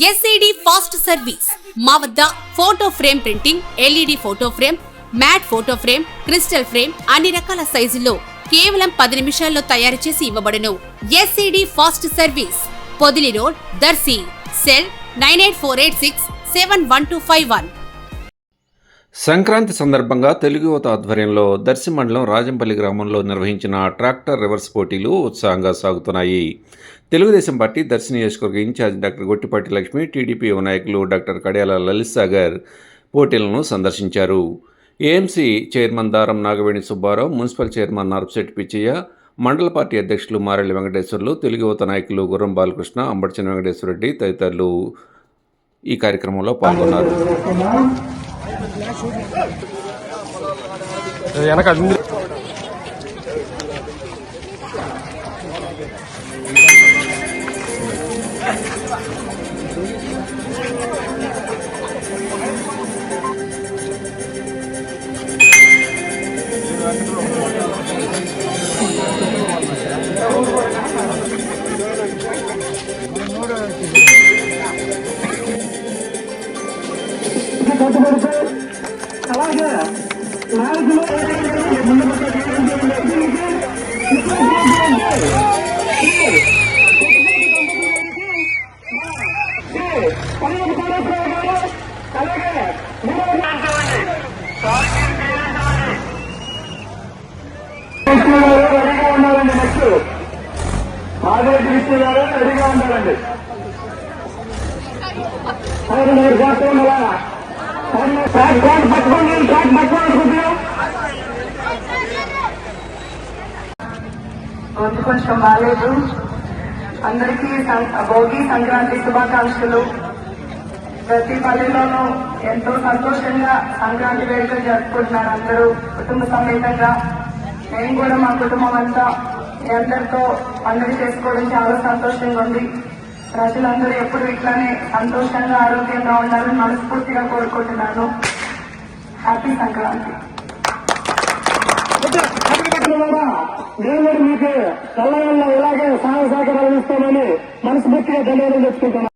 SAD fast service మా వద్ద photo frame printing LED photo frame matte photo frame crystal frame అన్ని రకాల సైజుల్లో కేవలం పది నిమిషాల్లో తయారు చేసి ఇవ్వబడును. SAD fast service Podili road Darsi cell nine eight four eight six seven one two five one. Sankranti సందర్భంగా తెలుగు యువత ఆధ్వర్యంలో దర్శి మండలం రాజంపల్లి గ్రామంలో నిర్వహించిన ట్రాక్టర్ రివర్స్ పోటీలు ఉత్సాహంగా సాగుతున్నాయి. తెలుగుదేశం పార్టీ దర్శి నియోజకవర్గ incharge doctor Gottipati Lakshmi TDP యువ నాయకులు డాక్టర్ కడియాల లలిత్ సాగర్ పోటీలను సందర్శించారు. AMC chairman Daram Nagaveni Subbarao municipal chairman Narapasetti Pichaiah మండల పార్టీ అధ్యక్షులు మారెల్లి వెంకటేశ్వర్లు తెలుగు యువత నాయకులు గుర్రం బాలకృష్ణ అంబడిచిన వెంకటేశ్వరరెడ్డి తదితరులు ఈ కార్యక్రమంలో పాల్గొన్నారు. எனக்கு அது నాయకులు రెడీగా ఉండాలండి నెక్స్ట్ ఆదేశ విష్ణు గారు రెడీగా ఉండాలండి అవును మీరు చేస్తూ ఉండాలా ట్రాక్ ట్రాక్ పట్టుకోండి ట్రాక్ పట్టుకోండి గొంతు కొంచెం బాగాలేదు అందరికీ సం- భోగి సంక్రాంతి శుభాకాంక్షలు. ప్రతి పల్లెలోనూ ఎంతో సంతోషంగా సంక్రాంతి వేడుకలు జరుపుకుంటున్నారు అందరూ కుటుంబ సమేతంగా. నేను కూడా మా కుటుంబం అంతా మీ అందరితో పండుగ చేసుకోవడం చాలా సంతోషంగా ఉంది. ప్రజలందరూ ఎప్పుడు ఇట్లానే సంతోషంగా ఆరోగ్యంగా ఉండాలని మనస్ఫూర్తిగా కోరుకుంటున్నాను. హ్యాపీ సంక్రాంతి ద్వారా మీకు చల్లవల్ల ఇలాగే సహాయ సహకారాలు ఇస్తామని మనస్ఫూర్తిగా ధన్యవాదాలు చెప్పుకుంటున్నాను